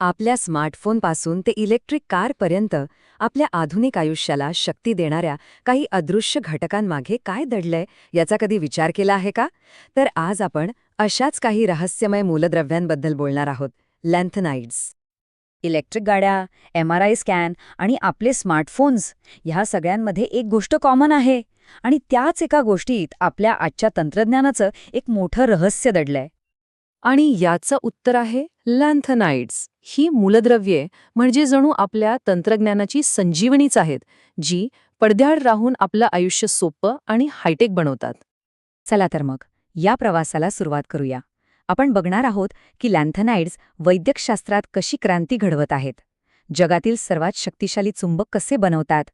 आपल्या स्मार्टफोनपासून ते इलेक्ट्रिक कारपर्यंत आपल्या आधुनिक आयुष्याला शक्ती देणाऱ्या काही अदृश्य घटकांमागे काय दडलंय याचा कधी विचार केला आहे का? तर आज आपण अशाच काही रहस्यमय मूलद्रव्यांबद्दल बोलणार आहोत. लॅन्थनाइड्स इलेक्ट्रिक गाड्या एम आर आय स्कॅन आणि आपले स्मार्टफोन्स ह्या सगळ्यांमध्ये एक गोष्ट कॉमन आहे आणि त्याच एका गोष्टीत आपल्या आजच्या तंत्रज्ञानाचं एक मोठं रहस्य दडलंय. आणि याचं उत्तर आहे लॅन्थनाइड्स ही मूलद्रव्ये म्हणजे जणू आपल्या तंत्रज्ञानाची संजीवनीच आहेत जी पडद्याआड राहून आपलं आयुष्य सोपं आणि हायटेक बनवतात. चला तर मग या प्रवासाला सुरुवात करूया. आपण बघणार आहोत की लॅन्थनाइड्स वैद्यकशास्त्रात कशी क्रांती घडवत आहेत. जगातील सर्वात शक्तिशाली चुंबक कसे बनवतात.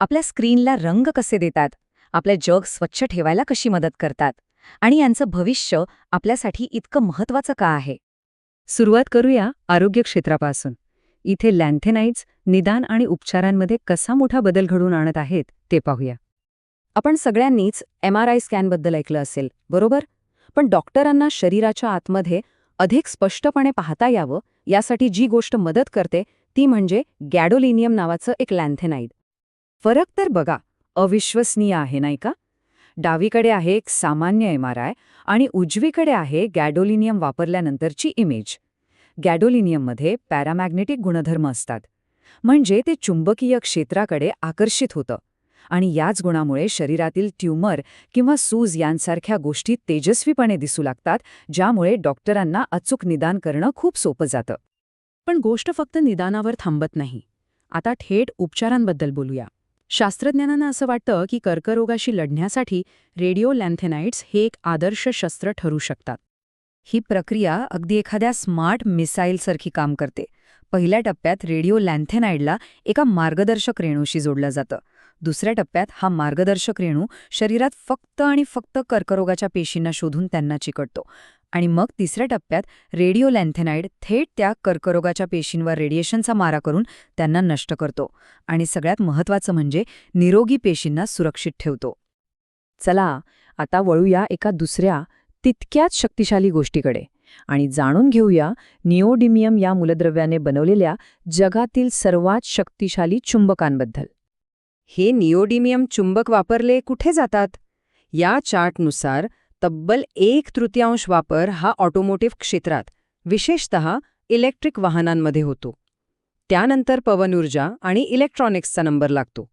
आपल्या स्क्रीनला रंग कसे देतात. आपलं जग स्वच्छ ठेवायला कशी मदत करतात. आणि यांचं भविष्य आपल्यासाठी इतकं महत्वाचं का आहे. सुरुवात करूया आरोग्य क्षेत्रापासून. इथे लॅन्थेनाइड्स निदान आणि उपचारांमध्ये कसा मोठा बदल घडवून आणत आहेत ते पाहूया. आपण सगळ्यांनीच एम आर आय स्कॅनबद्दल ऐकलं असेल बरोबर? पण डॉक्टरांना शरीराच्या आतमध्ये अधिक स्पष्टपणे पाहता यावं यासाठी जी गोष्ट मदत करते ती म्हणजे गॅडोलिनियम नावाचं एक लँथेनाईड फरक तर बघा अविश्वसनीय आहे नाही का? डावीकडे आहे एक सामान्य एम आर आय आणि उजवीकडे आहे गॅडोलिनियम वापरल्यानंतरची इमेज. गॅडोलिनियममध्ये पॅरामॅग्नेटिक गुणधर्म असतात. म्हणजे ते चुंबकीय क्षेत्राकडे आकर्षित होतं आणि याच गुणामुळे शरीरातील ट्यूमर किंवा सूज यांसारख्या गोष्टी तेजस्वीपणे दिसू लागतात ज्यामुळे डॉक्टरांना अचूक निदान करणं खूप सोपं जातं. पण गोष्ट फक्त निदानावर थांबत नाही. आता थेट उपचारांबद्दल बोलूया. शास्त्रज्ञांना असं वाटतं की कर्करोगाशी लढण्यासाठी रेडिओ लॅन्थेनाइड्स हे एक आदर्श शस्त्र ठरू शकतात. ही प्रक्रिया अगदी एखाद्या स्मार्ट मिसाईलसारखी काम करते. पहिल्या टप्प्यात रेडिओ लॅन्थेनाइडला एका मार्गदर्शक रेणूशी जोडलं जातं. दुसऱ्या टप्प्यात हा मार्गदर्शक रेणू शरीरात फक्त आणि फक्त कर्करोगाच्या पेशींना शोधून त्यांना चिकटतो. आणि मग तिसऱ्या टप्प्यात रेडिओ लँथेनाईड थेट त्या कर्करोगाच्या पेशींवर रेडिएशनचा मारा करून त्यांना नष्ट करतो आणि सगळ्यात महत्त्वाचं म्हणजे निरोगी पेशींना सुरक्षित ठेवतो. चला आता वळूया एका दुसऱ्या तितक्याच शक्तिशाली गोष्टीकडे आणि जाणून घेऊया निओडिमियम या मूलद्रव्याने बनवलेल्या जगातील सर्वात शक्तिशाली चुंबकांबद्दल. हे निओडिमियम चुंबक वापरले कुठे जातात? या चार्टनुसार तब्बल एक तृतीयांश वापर हा ऑटोमोटिव्ह क्षेत्रात विशेषतः इलेक्ट्रिक वाहनांमध्ये होतो. त्यानंतर पवन ऊर्जा आणि इलेक्ट्रॉनिक्सचा नंबर लागतो.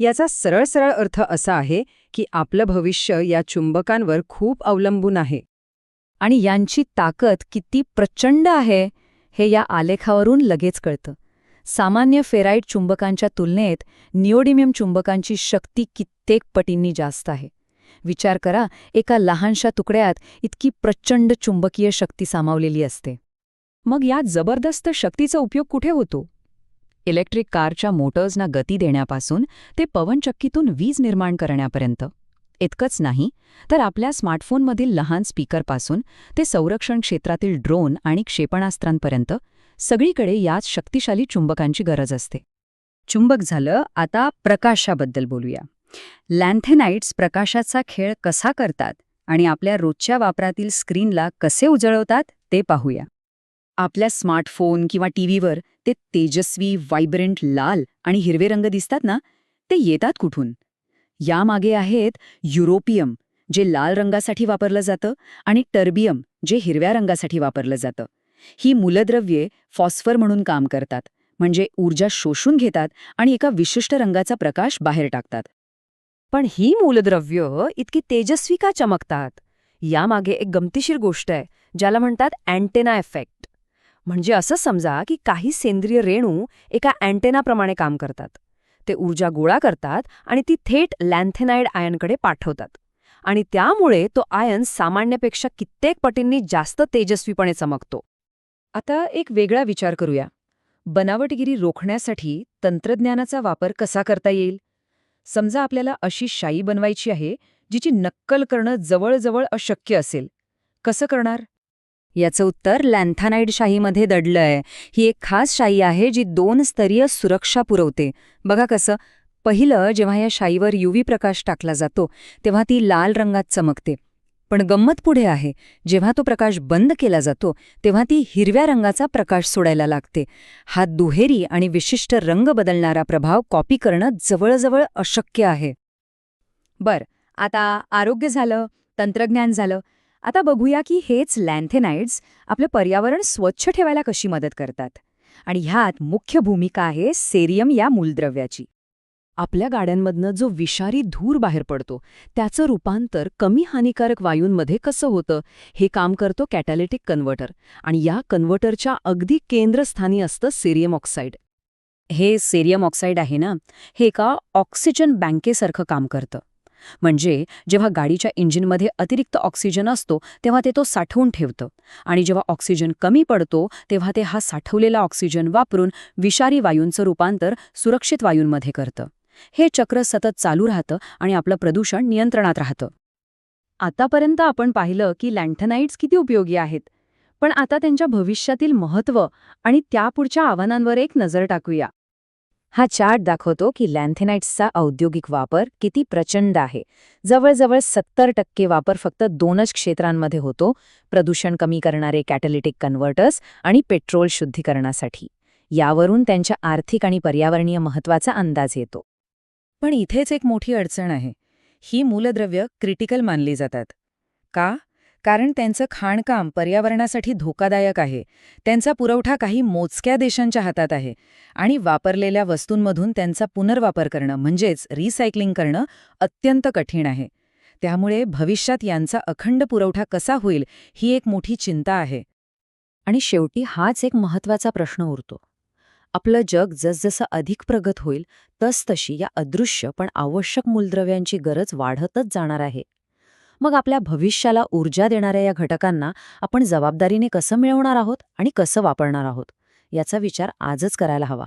याचा सरळ सरळ अर्थ असा आहे की आपलं भविष्य या चुंबकांवर खूप अवलंबून आहे. आणि यांची ताकद किती प्रचंड आहे हे या आलेखावरून लगेच कळतं. सामान्य फेराईट चुंबकांच्या तुलनेत निओडिमियम चुंबकांची शक्ती कित्येक पटींनी जास्त आहे. विचार करा एका लहानशा तुकड्यात इतकी प्रचंड चुंबकीय शक्ती सामावलेली असते. मग या जबरदस्त शक्तीचा उपयोग कुठे होतो? इलेक्ट्रिक कारच्या मोटर्सना गती देण्यापासून ते पवनचक्कीतून वीज निर्माण करण्यापर्यंत. इतकंच नाही तर आपल्या स्मार्टफोनमधील लहान स्पीकरपासून ते संरक्षण क्षेत्रातील ड्रोन आणि क्षेपणास्त्रांपर्यंत सगळीकडे याच शक्तिशाली चुंबकांची गरज असते. चुंबक झालं आता प्रकाशाबद्दल बोलूया. लँथेनाईट्स प्रकाशाचा खेळ कसा करतात आणि आपल्या रोजच्या वापरातील स्क्रीनला कसे उजळवतात ते पाहूया. आपल्या स्मार्टफोन किंवा टीव्हीवर ते तेजस्वी व्हायब्रंट लाल आणि हिरवे रंग दिसतात ना? ते येतात कुठून? यामागे आहेत युरोपियम जे लाल रंगासाठी वापरलं जातं आणि टर्बियम जे हिरव्या रंगासाठी वापरलं जातं. ही मूलद्रव्ये फॉस्फर म्हणून काम करतात म्हणजे ऊर्जा शोषून घेतात आणि एका विशिष्ट रंगाचा प्रकाश बाहेर टाकतात. पण ही मूलद्रव्य इतकी तेजस्वी का चमकतात? यामागे एक गमतीशीर गोष्ट आहे ज्याला म्हणतात अँटेना इफेक्ट. म्हणजे असं समजा की काही सेंद्रिय रेणू एका अँटेनाप्रमाणे काम करतात. ते ऊर्जा गोळा करतात आणि ती थेट लॅन्थेनाइड आयनकडे पाठवतात. आणि त्यामुळे तो आयन सामान्यपेक्षा कित्येक पटींनी जास्त तेजस्वीपणे चमकतो. आता एक वेगळा विचार करूया. बनावटगिरी रोखण्यासाठी तंत्रज्ञानाचा वापर कसा करता येईल? समजा आपल्याला अशी शाई बनवायची आहे जिची नक्कल करणं जवळजवळ अशक्य असेल. कसं करणार? याचं उत्तर लँथानाईड शाहीमध्ये दडलंय. ही एक खास शाई आहे जी दोन स्तरीय सुरक्षा पुरवते. बघा कसं पहिलं जेव्हा या शाईवर युवी प्रकाश टाकला जातो तेव्हा ती लाल रंगात चमकते. पण गंमत पुढे आहे. जेव्हा तो प्रकाश बंद केला जातो तेव्हा ती हिरव्या रंगाचा प्रकाश सोडायला लागते. हा दुहेरी आणि विशिष्ट रंग बदलणारा प्रभाव कॉपी करणं जवळजवळ अशक्य आहे. बर आता आरोग्य झालं तंत्रज्ञान झालं. आता बघूया की हेच लॅन्थेनाइड्स आपलं पर्यावरण स्वच्छ ठेवायला कशी मदत करतात. आणि ह्यात मुख्य भूमिका आहे सेरियम या मूलद्रव्याची. आपल्या गाड्यांमधनं जो विषारी धूर बाहेर पडतो त्याचं रूपांतर कमी हानिकारक वायूंमध्ये कसं होतं हे काम करतो कॅटॅलिटिक कन्व्हर्टर. आणि या कन्व्हर्टरच्या अगदी केंद्रस्थानी असतं सेरियम ऑक्साईड. हे सेरियम ऑक्साईड आहे ना हे एका ऑक्सिजन बँकेसारखं काम करतं. म्हणजे जेव्हा गाडीच्या इंजिनमध्ये अतिरिक्त ऑक्सिजन असतो तेव्हा ते तो साठवून ठेवतं. आणि जेव्हा ऑक्सिजन कमी पडतो तेव्हा ते हा साठवलेला ऑक्सिजन वापरून विषारी वायूंचं रूपांतर सुरक्षित वायूंमध्ये करतं. हे चक्र सतत चालू राहतं आणि आपलं प्रदूषण नियंत्रणात राहतं. आतापर्यंत आपण पाहिलं की लँथनाइट्स किती उपयोगी आहेत पण आता त्यांच्या भविष्यातील महत्त्व आणि त्यापुढच्या आव्हानांवर एक नजर टाकूया. हा चार्ट दाखवतो की लँथेनाईट्सचा औद्योगिक वापर किती प्रचंड आहे. जवळजवळ सत्तर टक्के वापर फक्त दोनच क्षेत्रांमध्ये होतो प्रदूषण कमी करणारे कॅटलिटिक कन्व्हर्टर्स आणि पेट्रोल शुद्धीकरणासाठी. यावरून त्यांच्या आर्थिक आणि पर्यावरणीय महत्त्वाचा अंदाज येतो. पण इथेच एक मोठी अडचण आहे. ही मूलद्रव्य क्रिटिकल मानली जातात. का? कारण त्यांचं खाणकाम पर्यावरणासाठी धोकादायक आहे. त्यांचा पुरवठा काही मोजक्या देशांच्या हातात आहे आणि वापरलेल्या वस्तूंमधून त्यांचा पुनर्वापर करणं म्हणजेच रिसायकलिंग करणं अत्यंत कठीण आहे. त्यामुळे भविष्यात यांचा अखंड पुरवठा कसा होईल ही एक मोठी चिंता आहे. आणि शेवटी हाच एक महत्त्वाचा प्रश्न उरतो. आपलं जग जसजसं अधिक प्रगत होईल तसतशी या अदृश्य पण आवश्यक मूलद्रव्यांची गरज वाढतच जाणार आहे. मग आपल्या भविष्याला ऊर्जा देणाऱ्या या घटकांना आपण जबाबदारीने कसं मिळवणार आहोत आणि कसं वापरणार आहोत? याचा विचार आजच करायला हवा.